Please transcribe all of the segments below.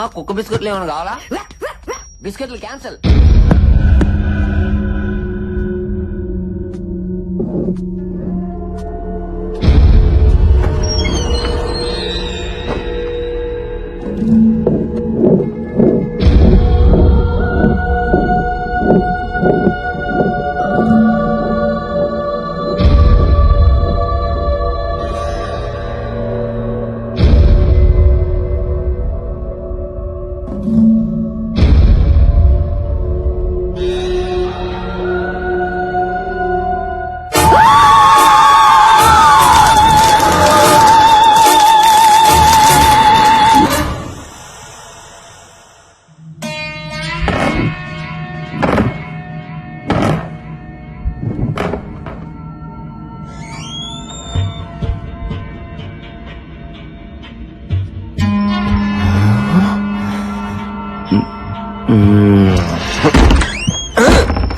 అమ్మా కుక్క బిస్కెట్లు ఏమైనా కావాలా? బిస్కెట్లు క్యాన్సల్.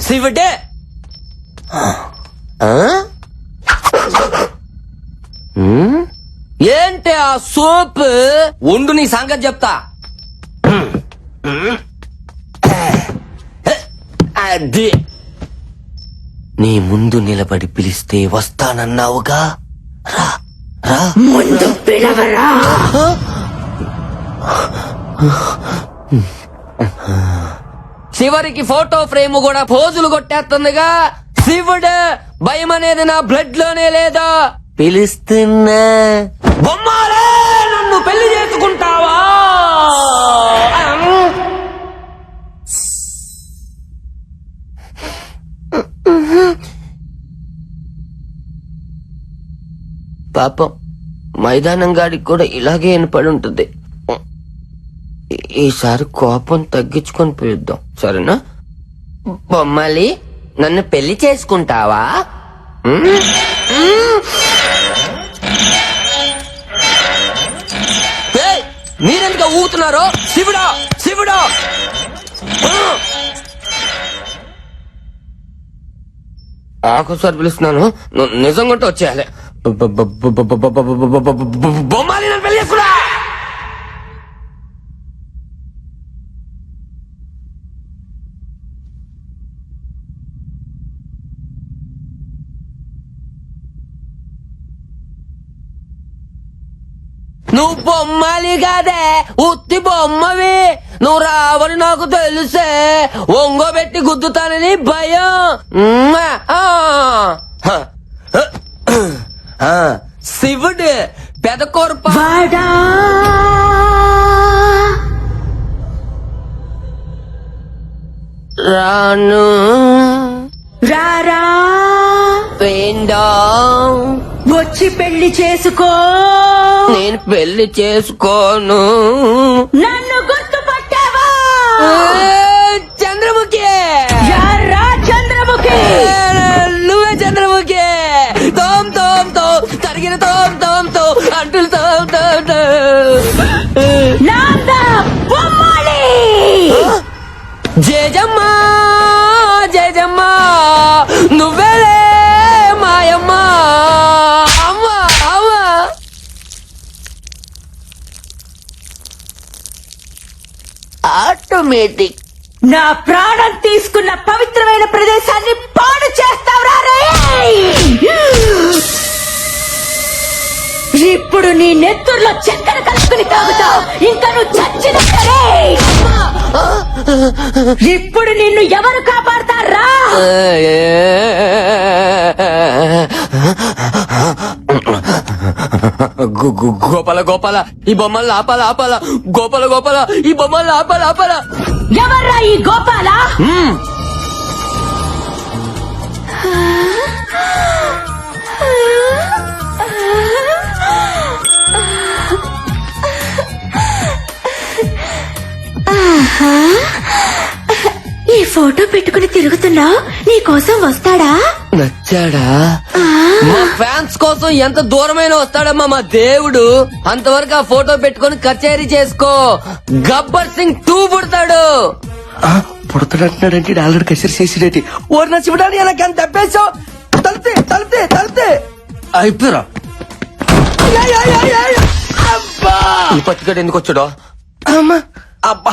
శివుడే. ఏంటి ఆ సోప్? ఉండు నీ సంగతి చెప్తా. అది. నీ ముందు నిలబడి పిలిస్తే వస్తానన్నావుగా? రా రా. ముందు పిలవరా? చివరికి ఫోటో ఫ్రేమ్ కూడా పోజులు కొట్టేస్తుందిగా. శివుడు భయం అనేది నా బ్లడ్లోనే లేదా? పిలుస్తున్నా. బొమ్మాలే నన్ను పెళ్ళి చేసుకుంటావా? పాపం మైదానం గాడికి కూడా ఇలాగే వినపడి ఉంటుంది ఈసారి కోపం తగ్గించుకొని పిలుద్దాం సరేనా? బొమ్మలి నన్ను పెళ్ళి చేసుకుంటావా? మీరెందుక ఊతున్నారో శివుడా శివుడా! ఆఖసారి పిలుస్తున్నాను. నిజంగా వచ్చేయాలి. బొమ్మాలి నువ్వు బొమ్మలి కాదే ఉత్తి బొమ్మవి. నువ్వు రావని నాకు తెలుసే. ఒంగోబెట్టి గుద్దుతానని భయం! శివుడు పెదకొరప రాను. రారా. వేండా. వచ్చి పెళ్ళి చేసుకో. నేను పెళ్ళి చేసుకోను. నన్ను గుర్తుపట్టావా? చంద్రముఖి! యారా చంద్రముఖి? ఆటోమేటిక్ నా ప్రాణం తీసుకున్న పవిత్రమైన ప్రదేశాన్ని పాడు చేస్తావురా! ఇప్పుడు నీ నెత్తుర్లో చక్కెర కలుపుకుని తాగుతావు ఇంకా నువ్వు చచ్చినట్టే ఇప్పుడు నిన్ను ఎవరు కాపాడతారా గోపాల గోపాల ఈ బొమ్మలు ఆపాల ఆపాల. గోపాల గోపాల ఈ బొమ్మలు ఆపాల ఆపాల. ఎవర్రా ఈ గోపాల? మ్మ్. ఈ ఫోటో పెట్టుకుని తిరుగుతున్నావు నీ కోసం వస్తాడా? నచ్చాడా? మా ఫ్యాన్స్ కోసం ఎంత దూరమైన వస్తాడమ్మా మా దేవుడు. అంతవరకు ఆ ఫోటో పెట్టుకొని కచేరీ చేసుకో. గబ్బర్ సింగ్ టూ పుడతాడు. పుడతాడంటున్నాడంటే? ఆల్రెడీ కసిరి చేసిడేటి? ఓరి నా శివడాన్ని ఎలా కానీ తప్పేశావు? తలితే తలితే తలితే అయిపోయారా. ఈ పత్తికడు ఎందుకు వచ్చాడో? అమ్మా. అబ్బా.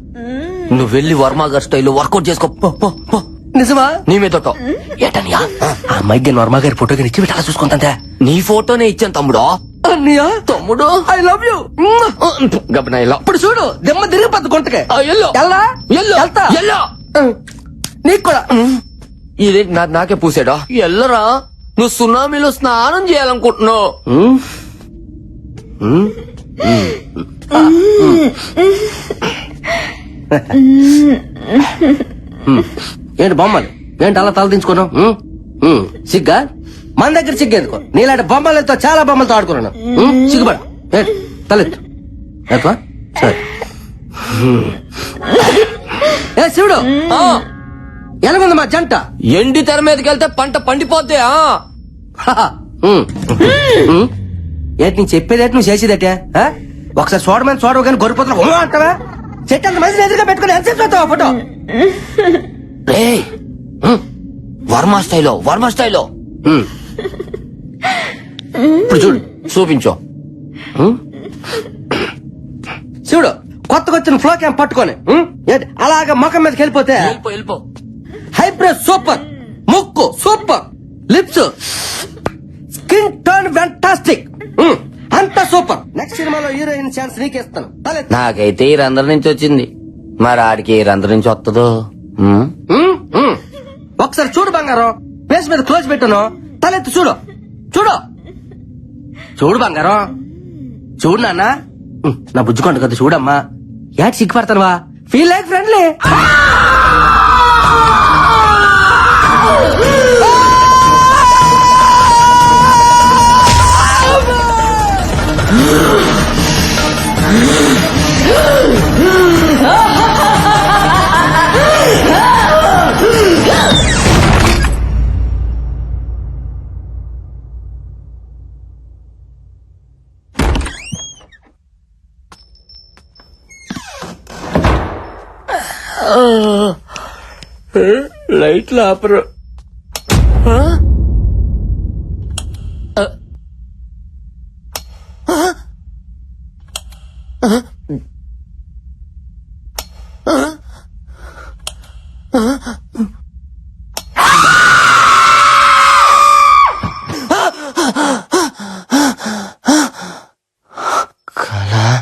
నువ్వు వెళ్ళి వర్మ గారి స్టైల్లో వర్కౌట్ చేసుకో. పో, పో, పో. నిజమా? నీ మీదటో ఏటనియా? ఆ. అమ్మాయికి వర్మ గారి ఫోటో కానీ ఇచ్చి పెట్టాలా చూసుకుంటా నీ ఫోటోనే ఇచ్చాను తమ్ముడు. అన్నయ్య? తమ్ముడు? ఐ లవ్ యూ గబనా ఇలా ఇప్పుడు చూడు దెమ్మ తిరిగిపోద్ది గుంటకే. ఆ, ఎల్లో. ఎల్లా? ఎల్లో. వెళ్తా ఎల్లో. నీకు కూడా. ఇది నా నాకే పూసాడా? ఎల్లరా? నువ్వు సునామీలో స్నానం చేయాలనుకుంటున్నావు. ఉమ్. ఉమ్. ఉమ్. ఏంటి బొమ్మలు? ఏంటి అలా తల. ఉమ్. సిగ్గా? మన దగ్గర సిగ్గేందుకో? నీలాంటి బొమ్మలతో చాలా బొమ్మలతో ఆడుకున్నాను. సిగ్గుపడ. ఏంటి తలెత్తు? సరే. ఏ శివుడు! ఎలాగుంది మా జంట? ఎండి తెర మీదకి వెళ్తే పంట పండిపోద్ది. ఏంటి నేను చెప్పేది ఏంటి? నువ్వు చేసేదటే? ఒకసారి చూడమని చూడవు కానీ గొర్రెపోతున్నా ఉమ్మ అంటావా? చెట్టు అంత మంది ఎదురుగా పెట్టుకుని ఎంత ఫోటో? వర్మ స్టైలో వర్మ స్టైలో. ఇప్పుడు చూడు చూపించు. చూడు కొత్తగా వచ్చిన ఫ్లో క్యాంప్ పట్టుకొని అలాగ ముఖం మీదకి వెళ్ళిపోతే వెళ్ళిపో సూపర్ ముక్కు super lips skin tone fantastic అంతా సూపర్. నెక్స్ట్ సినిమాలో హీరోయిన్ ఛాన్స్ నీకేస్తాను. నాకైతే ఈ రంధ్రం నుంచి వచ్చింది. మరి ఆడికి ఏ రంధ్రం నుంచి వస్తుందో. ఒకసారి చూడు బంగారం. ఫేస్ మీద క్లోజ్ పెట్టాను. తలెత్తి చూడు. చూడు. చూడు బంగారం. చూడు నాన్న. నా బుజ్జుకోండి కదా చూడమ్మా. యాడ్ సిగ్గుపడతానువా? ఫీల్ లైక్ ఫ్రెండ్లీ లైట్ ఆపరు. కళ.